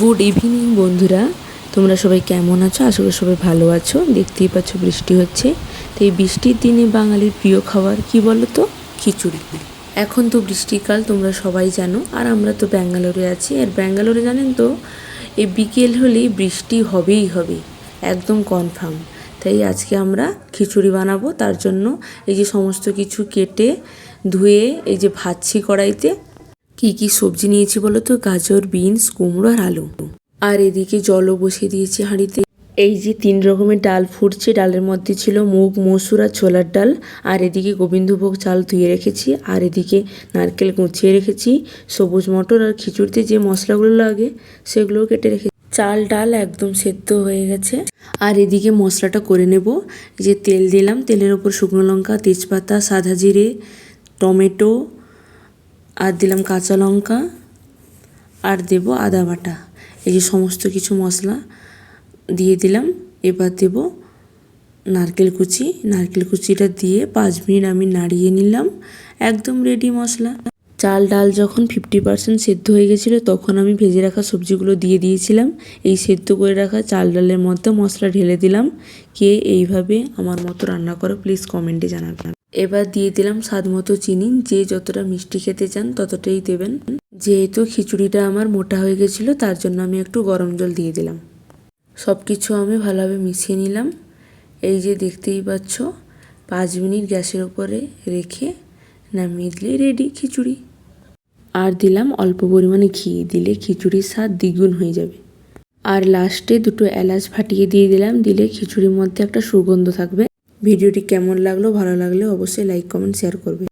Good evening বন্ধুরা। তোমরা সবাই কেমন আছো? আশা করি সবাই ভালো আছো। দেখতেই পাচ্ছ বৃষ্টি হচ্ছে। তো এই বৃষ্টির দিনে বাঙালির প্রিয় খাবার কি বলো তো খিচুড়ি। এখন তো বৃষ্টিকাল, তোমরা সবাই জানো। আর আমরা তো ব্যাঙ্গালোরে আছি। আর ব্যাঙ্গালোরে জানেন তো, এই বিকেল হলেই বৃষ্টি হবেই হবে। একদম কনফার্ম তাই আজকে আমরা খিচুড়ি বানাবো। তার জন্য এই যে সমস্ত কিছু কেটে, ধুয়ে, এই যে ভাজছি কড়াইতে কি কি সবজি নিয়েছি বলো তো? গাজর, বিনস, কুমড়ো আর আলু। আর এদিকে জলও বসিয়ে দিয়েছি হাঁড়িতে। এই যে তিন রকমের ডাল ফুটছে, ডালের মধ্যে ছিল মুগ, মসুর আর ছোলার ডাল। আর এদিকে গোবিন্দভোগ চাল ধুয়ে রেখেছি, আর এদিকে নারকেল কুচিয়ে রেখেছি। সবুজ মটর আর খিচুড়িতে যে মশলাগুলো লাগে, সেগুলোও কেটে রেখেছি চাল, ডাল একদম সেদ্ধ হয়ে গেছে। আর এদিকে মশলাটা করে নেব। যে তেল দিলাম, তেলের ওপর শুকনো লঙ্কা, তেজপাতা, সাদা জিরে, টমেটো আর দিলাম কাঁচা লঙ্কা আর দেব আদা বাটা। এই যে সমস্ত কিছু মশলা দিয়ে দিলাম। এবার দেব নারকেল কুচি। নারকেল কুচিটা দিয়ে পাঁচ মিনিট আমি নাড়িয়ে নিলাম। একদম রেডি মশলা। চাল ডাল যখন ফিফটি পার্সেন্ট সেদ্ধ হয়ে গেছিল, তখন আমি ভেজে রাখা সবজিগুলো দিয়ে দিয়েছিলাম। এই সেদ্ধ করে রাখা চাল ডালের মধ্যে মশলা ঢেলে দিলাম। কে এইভাবে আমার মতো রান্না করো প্লিজ কমেন্টে জানাবেন এবার দিয়ে দিলাম স্বাদ মতো চিনি। যে যতটা মিষ্টি খেতে চান ততটাই দেবেন। যেহেতু খিচুড়িটা আমার মোটা হয়ে গেছিল, তার জন্য আমি একটু গরম জল দিয়ে দিলাম। সব কিছু আমি ভালোভাবে মিশিয়ে নিলাম। এই যে দেখতেই পাচ্ছ, পাঁচ মিনিট গ্যাসের উপরে রেখে নামিয়ে দিলে রেডি খিচুড়ি। আর দিলাম অল্প পরিমাণে ঘি, দিলে খিচুড়ির স্বাদ দ্বিগুণ হয়ে যাবে। আর লাস্টে দুটো এলাচ ফাটিয়ে দিয়ে দিলাম। দিলে খিচুড়ির মধ্যে একটা সুগন্ধ থাকবে। ভিডিওটি কেমন লাগল ভালো লাগলে অবশ্যই লাইক কমেন্ট শেয়ার করবে।